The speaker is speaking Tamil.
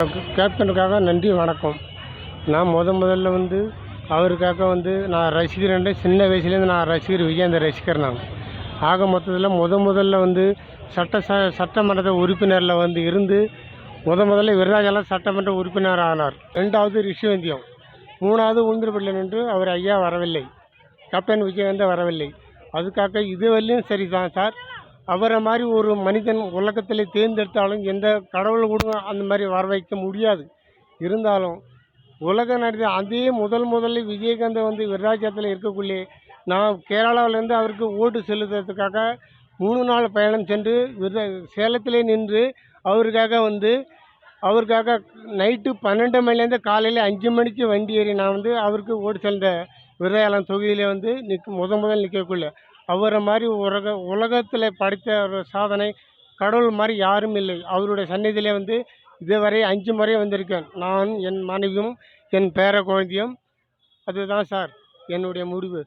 கேப்டனுக்காக நன்றி வணக்கம். நான் முத முதல்ல வந்து அவருக்காக வந்து நான் ரசிகர் சின்ன வயசுலேருந்து நான் ரசிகர் விஜயந்த ரசிகர் நான். ஆக மொத்தத்தில் முத முதல்ல வந்து சட்ட ச சட்டமன்ற உறுப்பினரில் வந்து இருந்து முத முதல்ல விருதாச்சலம் சட்டமன்ற உறுப்பினர் ஆனார். ரெண்டாவது ரிஷிவந்தியம். மூணாவது உளுந்தூர்பேட்டில் நின்று அவர் ஐயா வரவில்லை. கேப்டன் விஜயகாந்த் வரவில்லை. அதுக்காக இதுவரையிலும் சரி தான் சார். அவரை மாதிரி ஒரு மனிதன் உலகத்தில் தேர்ந்தெடுத்தாலும் எந்த கடவுள் கூட அந்த மாதிரி வர வைக்க முடியாது. இருந்தாலும் உலக நடந்த அதே முதல் முதல்ல விஜயகாந்த் வந்து விராஜத்தில் இருக்கக்குள்ளே நான் கேரளாவிலேருந்து அவருக்கு ஓட்டு செலுத்துறதுக்காக மூணு நாள் பயணம் சென்று விர சேலத்திலே நின்று அவருக்காக வந்து அவருக்காக நைட்டு பன்னெண்டு மணிலேருந்து காலையில் அஞ்சு மணிக்கு வண்டி ஏறி நான் வந்து அவருக்கு ஓட்டு செலுத்த விருதாயலம் தொகுதியிலே வந்து நிற்க முத முதல் நிற்கக்குள்ள அவரை மாதிரி உலக உலகத்தில் படைத்த ஒரு சாதனை கடவுள் மாதிரி யாரும் இல்லை. அவருடைய சந்நிதியிலே வந்து இதுவரை அஞ்சு முறை வந்திருக்கேன். நான் என் மனைவியும் என் பேர குழந்தையும். அதுதான் சார் என்னுடைய முடிவு.